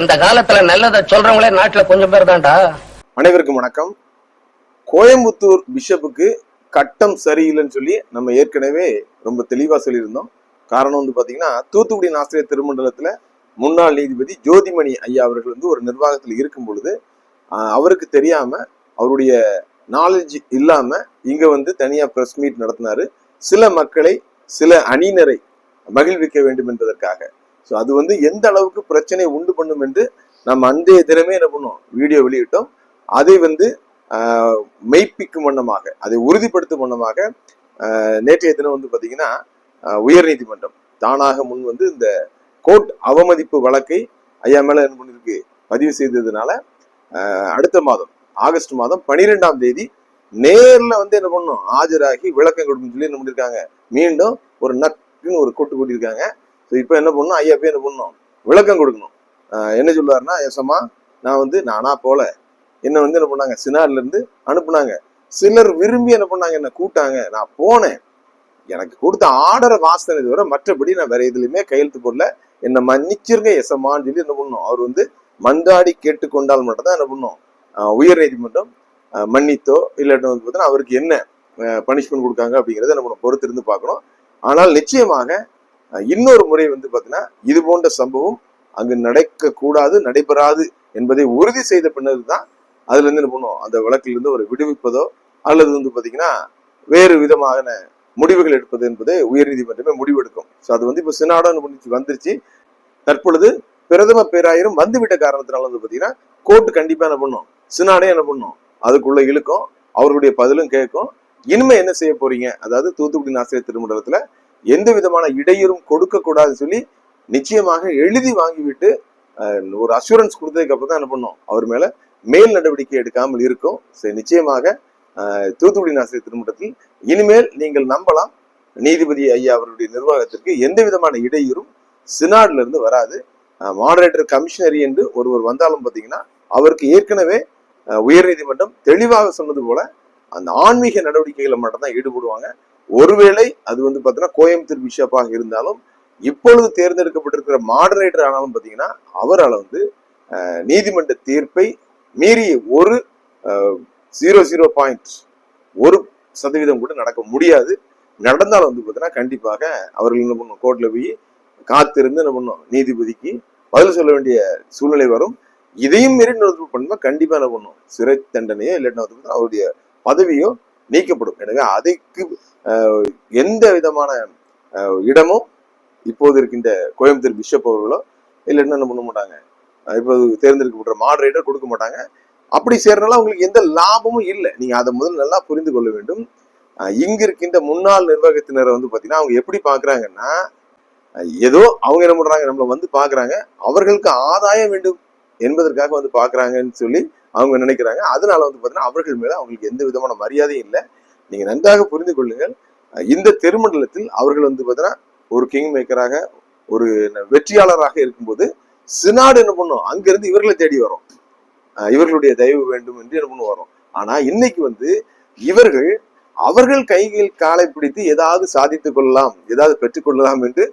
இந்த காலத்துல நல்லதை சொல்றவங்களே நாட்டுல கொஞ்சம் பேர் தான்டா. அனைவருக்கும் வணக்கம். கோயம்புத்தூர் பிஷப்புக்கு கட்டம் சரியில்லைன்னு சொல்லி நம்ம ஏற்கனவே ரொம்ப தெளிவா சொல்லியிருந்தோம். காரணம் வந்து பாத்தீங்கன்னா தூத்துக்குடி ஆசிரியர் திருமண்டலத்துல முன்னாள் நீதிபதி ஜோதிமணி ஐயா அவர்கள் வந்து ஒரு நிர்வாகத்தில் இருக்கும் பொழுது அவருக்கு தெரியாம அவருடைய நாலேஜ் இல்லாம இங்க வந்து தனியா பிரஸ் மீட் நடத்தினாரு. சில மக்களை சில அணியினரை மகிழ்விக்க வேண்டும் என்பதற்காக. ஸோ அது வந்து எந்த அளவுக்கு பிரச்சனை உண்டு பண்ணும் என்று நம்ம அன்றைய தினமே என்ன பண்ணோம் வீடியோ வெளியிட்டோம். அதை வந்து ஆஹ், மெய்ப்பிக்கும் வண்ணமாக அதை உறுதிப்படுத்தும் வண்ணமாக ஆஹ், நேற்றைய தினம் வந்து பார்த்தீங்கன்னா உயர்நீதிமன்றம் தானாக முன் வந்து இந்த கோர்ட் அவமதிப்பு வழக்கை ஐயா மேல என்ன பண்ணிருக்கு பதிவு செய்ததுனால அடுத்த மாதம் ஆகஸ்ட் மாதம் பனிரெண்டாம் தேதி நேரில் வந்து என்ன பண்ணும் ஆஜராகி விளக்கம் கொடுக்கணும்னு சொல்லி என்ன பண்ணிருக்காங்க மீண்டும் ஒரு நக்குன்னு ஒரு கொட்டு கூட்டியிருக்காங்க. ஸோ இப்போ என்ன பண்ணணும்? ஐயா போய் என்ன பண்ணணும்? விளக்கம் கொடுக்கணும். என்ன சொல்லுவாருன்னா எசமா நான் வந்து நானா போல. என்ன வந்து என்ன பண்ணாங்க? சினார்லேருந்து அனுப்புனாங்க. சிலர் விரும்பி என்ன பண்ணாங்க? என்ன கூட்டாங்க நான் போனேன். எனக்கு கொடுத்த ஆர்டரை வாசனை தவிர மற்றபடி நான் வேற எதுலையுமே கையெழுத்து போடல. என்னை மன்னிச்சிருங்க எசமான்னு சொல்லி என்ன பண்ணணும்? அவர் வந்து மன்றாடி கேட்டுக்கொண்டால் மட்டும்தான் என்ன பண்ணும் உயர் நீதிமன்றம் மன்னித்தோ இல்லாட்டும் வந்து பார்த்தீங்கன்னா அவருக்கு என்ன பனிஷ்மெண்ட் கொடுக்காங்க அப்படிங்கிறத நம்ம பொறுத்து இருந்து பார்க்கணும். ஆனால் நிச்சயமாக இன்னொரு முறை வந்து பார்த்தீங்கன்னா இது போன்ற சம்பவம் அங்கு நடக்கக்கூடாது நடைபெறாது என்பதை உறுதி செய்த பின்னது தான் அதுல இருந்து என்ன பண்ணுவோம்? அந்த வழக்கிலிருந்து ஒரு விடுவிப்பதோ அல்லது வந்து பார்த்தீங்கன்னா வேறு விதமான முடிவுகள் எடுப்பது என்பதை உயர்நீதிமன்றமே முடிவெடுக்கும். ஸோ அது வந்து இப்போ சினாடம் பண்ணிச்சு வந்துருச்சு. தற்பொழுது பிரதம பேராயிரம் வந்துவிட்ட காரணத்தினால வந்து பாத்தீங்கன்னா கோர்ட் கண்டிப்பா என்ன பண்ணும்? சினாடே என்ன பண்ணும்? அதுக்குள்ள இழுக்கும் அவர்களுடைய பதிலும் கேட்கும். இனிமே என்ன செய்ய போறீங்க? அதாவது தூத்துக்குடி ஆசிரியர் திருமண்டலத்துல எந்த விதமான இடையூறும் கொடுக்க கூடாதுன்னு சொல்லி நிச்சயமாக எழுதி வாங்கிவிட்டு ஒரு அஷூரன்ஸ் கொடுத்ததுக்கு அப்புறம் தான் என்ன பண்ணோம்? அவர் மேல மேல் நடவடிக்கை எடுக்காமல் இருக்கும். சரி நிச்சயமாக தூத்துக்குடி நாசிரியர் திருமணத்தில் இனிமேல் நீங்கள் நம்பலாம். நீதிபதி ஐயா அவருடைய நிர்வாகத்திற்கு எந்த விதமான இடையூறும் சினாட்ல இருந்து வராது மாடரேட்டர் கமிஷனரி என்று ஒருவர் வந்தாலும் பார்த்தீங்கன்னா அவருக்கு ஏற்கனவே உயர் உயர்நீதிமன்றம் தெளிவாக சொன்னது போல அந்த ஆன்மீக நடவடிக்கைகளை மட்டும்தான் ஈடுபடுவாங்க. ஒருவேளை அது வந்து பார்த்தீங்கன்னா கோயம்புத்தூர் பிஷப்பாக இருந்தாலும் இப்பொழுது தேர்ந்தெடுக்கப்பட்டிருக்கிற மாடரேட்டர் ஆனாலும் பார்த்தீங்கன்னா அவரால் வந்து நீதிமன்ற தீர்ப்பை மீறி ஒரு ஜீரோ ஜீரோ பாயிண்ட் ஒரு சதவீதம் கூட நடக்க முடியாது. நடந்தாலும் வந்து பார்த்தீங்கன்னா கண்டிப்பாக அவர்கள் என்ன பண்ணும் கோர்ட்ல போய் காத்திருந்து என்ன பண்ணும் நீதிபதிக்கு பதில் சொல்ல வேண்டிய சூழ்நிலை வரும். இதையும் மீறி நிறுவனம் பண்ணுமா கண்டிப்பா என்ன பண்ணும் சிறை தண்டனையோ இல்லைன்னா வந்து அவருடைய பதவியோ நீக்கப்படும். எனவே அதுக்கு எந்த விதமான இடமும் இப்போது இருக்கின்ற கோயம்புத்தூர் பிஷப் அவர்களோ இல்லைன்னா என்ன பண்ண மாட்டாங்க? அஹ், இப்போது தேர்ந்தெடுக்கப்பட்ட மாடரேட்டர் கொடுக்க மாட்டாங்க. அப்படி சேர்றனால உங்களுக்கு எந்த லாபமும் இல்லை. நீங்க அதை முதல்ல நல்லா புரிந்து கொள்ள வேண்டும். இங்க இருக்கின்ற முன்னாள் நிர்வாகத்தினரை வந்து பாத்தீங்கன்னா அவங்க எப்படி பாக்குறாங்கன்னா ஏதோ அவங்க என்ன பண்றாங்க நம்மளை வந்து பாக்குறாங்க. அவர்களுக்கு ஆதாயம் வேண்டும் என்பதற்காக வந்து பாக்குறாங்கன்னு சொல்லி அவங்க நினைக்கிறாங்க. அதனால வந்து பார்த்தீங்கன்னா அவர்கள் மேலே அவங்களுக்கு எந்த விதமான மரியாதையும் இல்லை. நீங்கள் நன்றாக புரிந்து கொள்ளுங்கள். இந்த திருமண்டலத்தில் அவர்கள் வந்து பார்த்தீங்கன்னா ஒரு கிங் மேக்கராக ஒரு வெற்றியாளராக இருக்கும்போது சினாடு என்ன பண்ணும்? அங்கிருந்து இவர்களை தேடி வரும். இவர்களுடைய தயவு வேண்டும் என்று என்ன பண்ணும்? வரும். ஆனா இன்னைக்கு வந்து இவர்கள் அவர்கள் கைகள் காலை பிடித்து ஏதாவது சாதித்துக் கொள்ளலாம் ஏதாவது பெற்றுக்கொள்ளலாம் என்று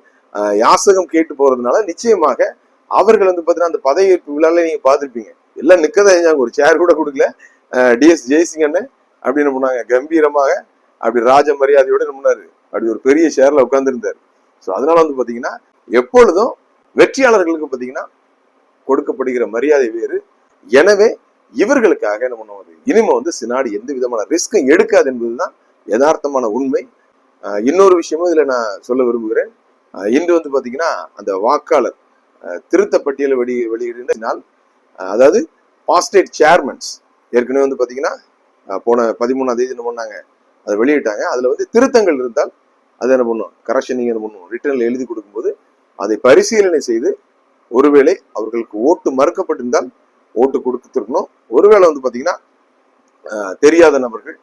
யாசகம் கேட்டு போறதுனால நிச்சயமாக அவர்கள் வந்து பார்த்தீங்கன்னா அந்த பதவியேற்பு விழாவில் நீங்க பார்த்திருப்பீங்க. எல்லாம் நிக்கதான் செஞ்சாங்க. ஒரு சேர் கூட கொடுக்கல. டிஎஸ் ஜெய்சிங் அண்ணன் அப்படி என்ன பண்ணாங்க கம்பீரமாக அப்படி ராஜ மரியாதையோட என்ன பண்ணாரு அப்படி ஒரு பெரிய சேர்ல உட்கார்ந்துருந்தார். ஸோ அதனால வந்து பாத்தீங்கன்னா எப்பொழுதும் வெற்றியாளர்களுக்கு பாத்தீங்கன்னா கொடுக்கப்படுகிற மரியாதை வேறு. எனவே இவர்களுக்காக என்ன பண்ணுவது இனிமே வந்து சினாடி எந்த விதமான ரிஸ்க்கும் எடுக்காது என்பதுதான் யதார்த்தமான உண்மை. ஆஹ் இன்னொரு விஷயமும் இதுல நான் சொல்ல விரும்புகிறேன். இன்று வந்து பாத்தீங்கன்னா அந்த வாக்காளர் திருத்த பட்டியலை வெளி வெளியிடினால் அதாவது பாஸ்டேட் சேர்மன்ஸ் ஏற்கனவே வந்து பாத்தீங்கன்னா போன பதிமூணாம் தேதி என்ன பண்ணாங்க அதை வெளியிட்டாங்க. அதுல வந்து திருத்தங்கள் இருந்தால் அதை என்ன பண்ணும்? கரெக்ஷனிங் என்ன பண்ணும்? ரிட்டர்னில் எழுதி கொடுக்கும்போது அதை பரிசீலனை செய்து ஒருவேளை அவர்களுக்கு ஓட்டு மறுக்கப்பட்டிருந்தால் ஓட்டு கொடுத்துருக்கணும். ஒருவேளை வந்து பாத்தீங்கன்னா தெரியாத நபர்கள்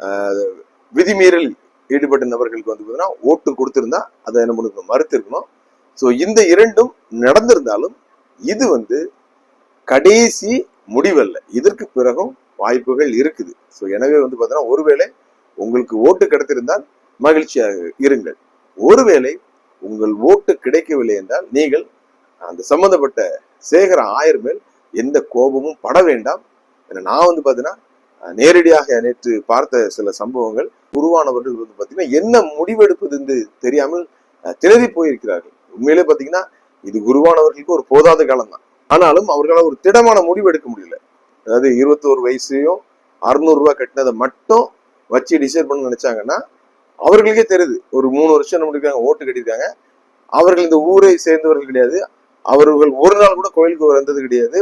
ஆஹ் விதிமீறல் ஈடுபட்ட நபர்களுக்கு வந்து பார்த்தீங்கன்னா ஓட்டு கொடுத்திருந்தா அதை என்ன பண்ணணும் மறுத்திருக்கணும். ஸோ இந்த இரண்டும் நடந்திருந்தாலும் இது வந்து கடைசி முடிவல்ல. இதற்கு பிறகும் வாய்ப்புகள் இருக்குது. ஸோ எனவே வந்து பார்த்தீங்கன்னா ஒருவேளை உங்களுக்கு ஓட்டு கிடைத்திருந்தால் மகிழ்ச்சியாக இருங்கள். ஒருவேளை உங்கள் ஓட்டு கிடைக்கவில்லை என்றால் நீங்கள் அந்த சம்பந்தப்பட்ட சேகர ஆயர் மேல் எந்த கோபமும் பட வேண்டாம். ஏன்னா நான் வந்து பாத்தீங்கன்னா நேரடியாக நேற்று பார்த்த சில சம்பவங்கள். குருவானவர்கள் வந்து பாத்தீங்கன்னா என்ன முடிவெடுப்பது என்று தெரியாமல் திணறி போயிருக்கிறார்கள். உண்மையிலே பாத்தீங்கன்னா இது குருவானவர்களுக்கு ஒரு போதாத காலம் தான் ஆனாலும் அவர்களால் ஒரு திடமான முடிவு எடுக்க முடியல. அதாவது இருபத்தோரு வயசையும் அறுநூறுவா கட்டினதை மட்டும் வச்சு டிசைட் பண்ண நினைச்சாங்கன்னா அவர்களுக்கே தெரியுது. ஒரு மூணு வருஷம் என்ன பண்ணிருக்காங்க? ஓட்டு கட்டியிருக்காங்க. அவர்கள் இந்த ஊரை சேர்ந்தவர்கள் கிடையாது. அவர்கள் ஒரு நாள் கூட கோயிலுக்கு வந்தது கிடையாது.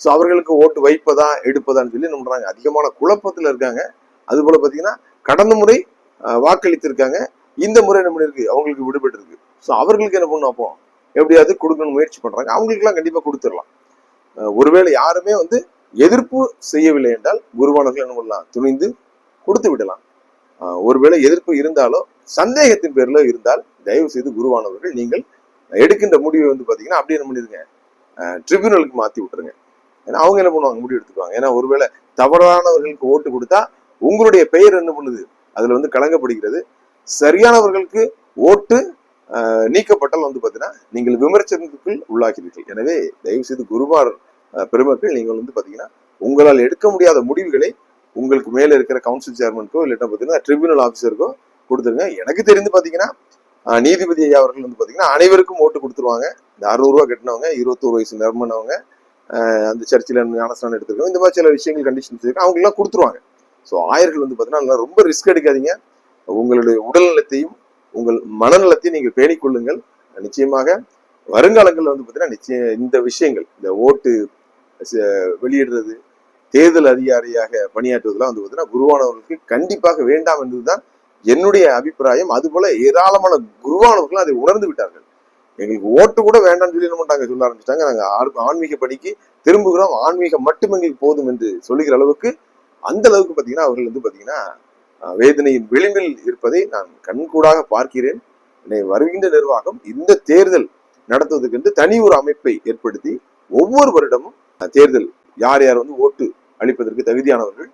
ஸோ அவர்களுக்கு ஓட்டு வைப்பதா எடுப்பதான்னு சொல்லி என்ன பண்ணுறாங்க அதிகமான குழப்பத்தில் இருக்காங்க. அது போல் பார்த்தீங்கன்னா கடந்த முறை வாக்களித்திருக்காங்க. இந்த முறை என்ன பண்ணிருக்கு அவங்களுக்கு விடுபட்டு இருக்கு ஸோ அவர்களுக்கு என்ன பண்ணும் அப்போ? எப்படியாவது கொடுக்கணும்னு முயற்சி பண்றாங்க. அவங்களுக்குலாம் கண்டிப்பா கொடுத்துடலாம். ஒருவேளை யாருமே வந்து எதிர்ப்பு செய்யவில்லை என்றால் குருவானவர்கள் என்ன பண்ணலாம்? துணிந்து கொடுத்து விடலாம். ஒருவேளை எதிர்ப்பு இருந்தாலோ சந்தேகத்தின் பேர்ல இருந்தால் தயவு செய்து குருவானவர்கள் நீங்கள் எடுக்கின்ற முடிவை வந்து பாத்தீங்கன்னா அப்படியே என்ன பண்ணிருங்க ட்ரிபியூனலுக்கு மாத்தி விட்டுருங்க. ஏன்னா அவங்க என்ன பண்ணுவாங்க? முடிவு எடுத்துக்குவாங்க. ஏன்னா ஒருவேளை தவறானவர்களுக்கு ஓட்டு கொடுத்தா உங்களுடைய பெயர் என்ன பண்ணுது? அதுல வந்து கலங்கப்படுகிறது. சரியானவர்களுக்கு ஓட்டு நீக்கப்பட்டால் வந்து பார்த்தீங்கன்னா நீங்கள் விமர்சனத்துக்குள் உள்ளாகிறீர்கள். எனவே தயவு செய்து குருவார் பெருமக்கள் நீங்கள் வந்து பார்த்தீங்கன்னா உங்களால் எடுக்க முடியாத முடிவுகளை உங்களுக்கு மேலே இருக்கிற கவுன்சில் சேர்மனுக்கோ இல்லாட்டா பார்த்தீங்கன்னா ட்ரிபியூனல் ஆஃபீஸருக்கோ கொடுத்துருங்க. எனக்கு தெரிந்து பார்த்தீங்கன்னா நீதிபதி ஐயா அவர்கள் வந்து பார்த்தீங்கன்னா அனைவருக்கும் ஓட்டு கொடுத்துருவாங்க. இந்த அறுநூறுவா கட்டினவங்க இருபத்தோரு வயசு நிரம்பினவங்க அந்த சர்ச்சில் ஞானஸ்தானம் எடுத்துருக்கோம் இந்த மாதிரி சில விஷயங்கள் கண்டிஷன்ஸ் இருக்கு. அவங்களாம் கொடுத்துருவாங்க. ஸோ ஆயர்கள் வந்து பார்த்தீங்கன்னா ரொம்ப ரிஸ்க் எடுக்காதீங்க. உங்களுடைய உடல்நலத்தையும் உங்கள் மனநலத்தை நீங்கள் பேணிக் கொள்ளுங்கள் நிச்சயமாக வருங்காலங்களில் வந்து பாத்தீங்கன்னா நிச்சயம் இந்த விஷயங்கள் இந்த ஓட்டு வெளியிடுறது தேர்தல் அதிகாரியாக பணியாற்றுவதெல்லாம் வந்து பாத்தீங்கன்னா குருவானவர்களுக்கு கண்டிப்பாக வேண்டாம் என்பதுதான் என்னுடைய அபிப்பிராயம். அதுபோல ஏராளமான குருவானவர்களும் அதை உணர்ந்து விட்டார்கள். எங்களுக்கு ஓட்டு கூட வேண்டாம்னு சொல்லி என்ன பண்ணிட்டாங்க? சொல்ல ஆரம்பிச்சிட்டாங்க. நாங்க ஆர்- ஆன்மீக படிக்கு திரும்புகிறோம். ஆன்மீகம் மட்டும் எங்களுக்கு போதும் என்று சொல்லுகிற அளவுக்கு அந்த அளவுக்கு பாத்தீங்கன்னா அவர்கள் வந்து பாத்தீங்கன்னா வேதனையின் விளிம்பில் இருப்பதை நான் கண்கூடாக பார்க்கிறேன். என்னை வருகின்ற நிர்வாகம் இந்த தேர்தல் நடத்துவதற்கென்று தனி ஒரு அமைப்பை ஏற்படுத்தி ஒவ்வொரு வருடமும் தேர்தல் யார் யார் வந்து ஓட்டு அளிப்பதற்கு தகுதியானவர்கள்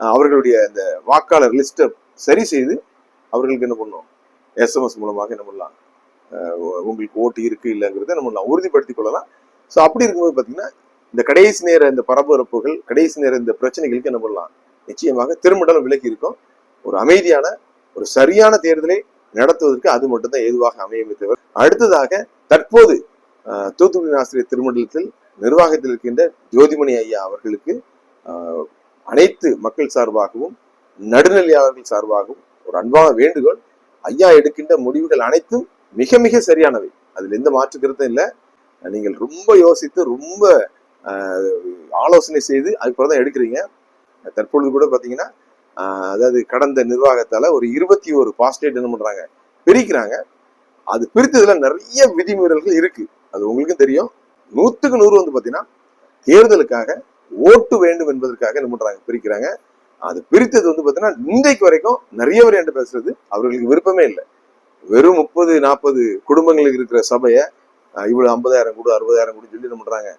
அவர்களுடைய அந்த வாக்காளர் லிஸ்ட்டை சரி செய்து அவர்களுக்கு என்ன பண்ணணும்? எஸ்எம்எஸ் மூலமாக என்ன பண்ணலாம்? உங்களுக்கு ஓட்டு இருக்கு இல்லைங்கிறத நம்ம நான் உறுதிப்படுத்திக் கொள்ளலாம். ஸோ அப்படி இருக்கும்போது பார்த்தீங்கன்னா இந்த கடைசி நேர இந்த பரபரப்புகள் கடைசி நேர இந்த பிரச்சனைகளுக்கு என்ன பண்ணலாம்? நிச்சயமாக திருமண்டலம் விலக்கி இருக்கும். ஒரு அமைதியான ஒரு சரியான தேர்தலை நடத்துவதற்கு அது மட்டும்தான் ஏதுவாக அமையுமே தவிர அடுத்ததாக தற்போது தூத்துக்குடி ஆசிரியர் திருமண்டலத்தில் நிர்வாகத்தில் இருக்கின்ற ஜோதிமணி ஐயா அவர்களுக்கு அனைத்து மக்கள் சார்பாகவும் நடுநிலையாளர்கள் சார்பாகவும் ஒரு அன்பான வேண்டுகோள் ஐயா எடுக்கின்ற முடிவுகள் அனைத்தும் மிக மிக சரியானவை. அதில் எந்த மாற்று கருத்தும் இல்லை. நீங்கள் ரொம்ப யோசித்து ரொம்ப அஹ், ஆலோசனை செய்து அதுக்கப்புறம் தான் எடுக்கிறீங்க. தற்பொழுது கூட பார்த்தீங்கன்னா அதாவது கடந்த நிர்வாகத்தால ஒரு இருபத்தி ஒரு பாஸ்டேட் என்ன பண்றாங்க? பிரிக்கிறாங்க. அது பிரித்ததுல நிறைய விதிமீறல்கள் இருக்கு. அது உங்களுக்கும் தெரியும். நூத்துக்கு நூறு வந்து பாத்தீங்கன்னா தேர்தலுக்காக ஓட்டு வேண்டும் என்பதற்காக என்ன பண்றாங்க? பிரிக்கிறாங்க. அது பிரித்தது வந்து பாத்தீங்கன்னா இன்றைக்கு வரைக்கும் நிறைய பேர் என்கிட்ட பேசுறது. அவர்களுக்கு விருப்பமே இல்லை. வெறும் முப்பது நாற்பது குடும்பங்களுக்கு இருக்கிற சபையை இவ்வளவு ஐம்பதாயிரம் கொடு அறுபதாயிரம் கொடு சொல்லி என்ன பண்றாங்க?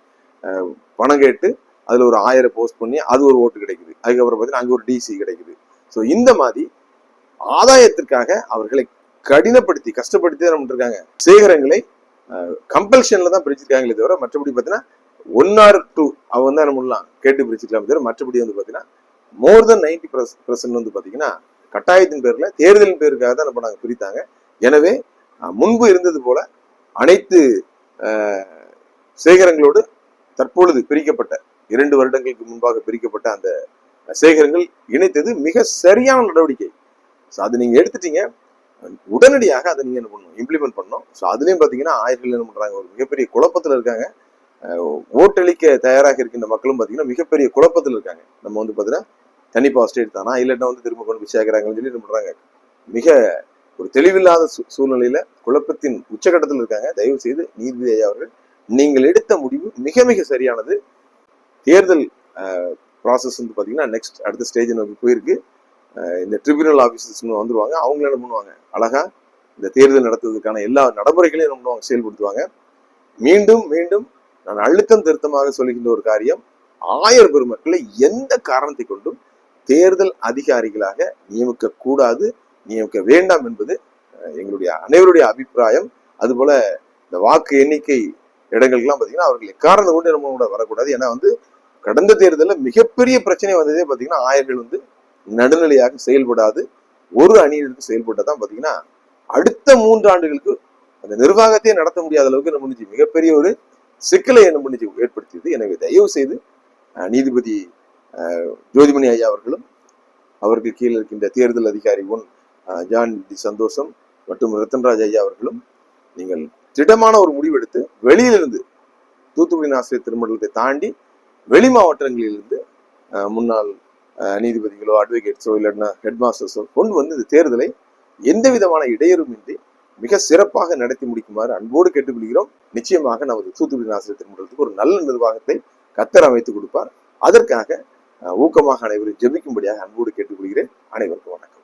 அஹ், பணம் கேட்டு அதுல ஒரு ஆயிரம் போஸ்ட் பண்ணி அது ஒரு ஓட்டு கிடைக்குது. அதுக்கப்புறம் பார்த்தீங்கன்னா அங்கே ஒரு டிசி கிடைக்குது. ஸோ இந்த மாதிரி ஆதாயத்திற்காக அவர்களை கடினப்படுத்தி கஷ்டப்படுத்தி தான் இருக்காங்க. சேகரங்களை கம்பல்ஷனில் தான் பிரிச்சிருக்காங்களே தவிர மற்றபடி பார்த்தீங்கன்னா ஒன் ஆர் டூ அவன் தான் நம்ம பண்ணலாம்? கேட்டு பிரிச்சுக்கலாம் தவிர மற்றபடி வந்து பார்த்தீங்கன்னா மோர் தென் நைன்டி பர்சன்ட் வந்து பார்த்தீங்கன்னா கட்டாயத்தின் பேரில் தேர்தலின் பேருக்காக தான் நம்ம நாங்கள் பிரித்தாங்க. எனவே முன்பு இருந்தது போல அனைத்து சேகரங்களோடு தற்பொழுது பிரிக்கப்பட்ட இரண்டு வருடங்களுக்கு முன்பாக பிரிக்கப்பட்ட அந்த சேகரங்கள் இணைத்தது மிக சரியான நடவடிக்கை. ஸோ அது நீங்க எடுத்துட்டீங்க. உடனடியாக அதை நீங்க என்ன பண்ணணும்? இம்ப்ளிமெண்ட் பண்ணணும். ஸோ அதுலேயும் பாத்தீங்கன்னா ஆயர்கள் என்ன பண்றாங்க? ஒரு மிகப்பெரிய குழப்பத்துல இருக்காங்க. ஓட்டளிக்க தயாராக இருக்கின்ற மக்களும் பாத்தீங்கன்னா மிகப்பெரிய குழப்பத்தில் இருக்காங்க. நம்ம வந்து பாத்தீங்கன்னா தனி பாசிட்டிவ் தானா? இல்லைன்னா வந்து திரும்ப கொண்டு போய் சொல்லி என்ன பண்ணுறாங்க மிக ஒரு தெளிவில்லாத சூ- சூழ்நிலையில குழப்பத்தின் உச்சகட்டத்தில் இருக்காங்க. தயவு செய்து நீதிபதி ஐயா அவர்கள் நீங்கள் எடுத்த முடிவு மிக மிக சரியானது. தேர்தல் ப்ராசஸ் வந்து பாத்தீங்கன்னா நெக்ஸ்ட் அடுத்த ஸ்டேஜ் நோக்கி போயிருக்கு. இந்த ட்ரிபியூனல் ஆஃபீஸர்ஸ் வந்துருவாங்க. அவங்கள என்ன பண்ணுவாங்க? அழகா இந்த தேர்தல் நடத்துவதற்கான எல்லா நடைமுறைகளையும் என்ன பண்ணுவாங்க? செயல்படுத்துவாங்க. மீண்டும் மீண்டும் நான் அழுத்தம் திருத்தமாக சொல்கின்ற ஒரு காரியம் ஆயர் பெருமக்களை எந்த காரணத்தை கொண்டும் தேர்தல் அதிகாரிகளாக நியமிக்க கூடாது நியமிக்க வேண்டாம் என்பது அஹ், எங்களுடைய அனைவருடைய அபிப்பிராயம். அதுபோல இந்த வாக்கு எண்ணிக்கை இடங்களுக்கெல்லாம் பாத்தீங்கன்னா அவர்கள் எக்காரணம் கொண்டு நம்ம கூட வரக்கூடாது. ஏன்னா வந்து கடந்த தேர்தலில் மிகப்பெரிய பிரச்சனை வந்ததே பாத்தீங்கன்னா ஆயர்கள் வந்து நடுநிலையாக செயல்படாது ஒரு அணியினருக்கு செயல்பட்டதான் பாத்தீங்கன்னா அடுத்த மூன்று ஆண்டுகளுக்கு அந்த நிர்வாகத்தையே நடத்த முடியாத அளவுக்கு என்ன பண்ணுச்சு மிகப்பெரிய ஒரு சிக்கலை என்ன பண்ணுச்சு ஏற்படுத்தியது. எனவே தயவு செய்து நீதிபதி அஹ், ஜோதிமணி ஐயா அவர்களும் அவருக்கு கீழே இருக்கின்ற தேர்தல் அதிகாரி ஒன் ஜான் டி சந்தோஷம் மற்றும் ரத்தன்ராஜ் ஐயா அவர்களும் நீங்கள் திடமான ஒரு முடிவெடுத்து வெளியிலிருந்து தூத்துக்குடி ஆசிரியர் திருமண்டலத்தை தாண்டி வெளி மாவட்டங்களிலிருந்து அஹ், முன்னாள் நீதிபதிகளோ அட்வொகேட்ஸோ இல்லைன்னா ஹெட் மாஸ்டர்ஸோ கொண்டு வந்து இந்த தேர்தலை எந்த விதமான இடையூறுமின்றி மிக சிறப்பாக நடத்தி முடிக்குமாறு அன்போடு கேட்டுக்கொள்கிறோம். நிச்சயமாக நமது தூத்துக்குடி ஆசிரியர் திருமண்டலத்துக்கு ஒரு நல்ல நிர்வாகத்தை கத்தர் அமைத்து கொடுப்பார். அதற்காக ஊக்கமாக அனைவரும் ஜெபிக்கும்படியாக அன்போடு கேட்டுக்கொள்கிறேன். அனைவருக்கும் வணக்கம்.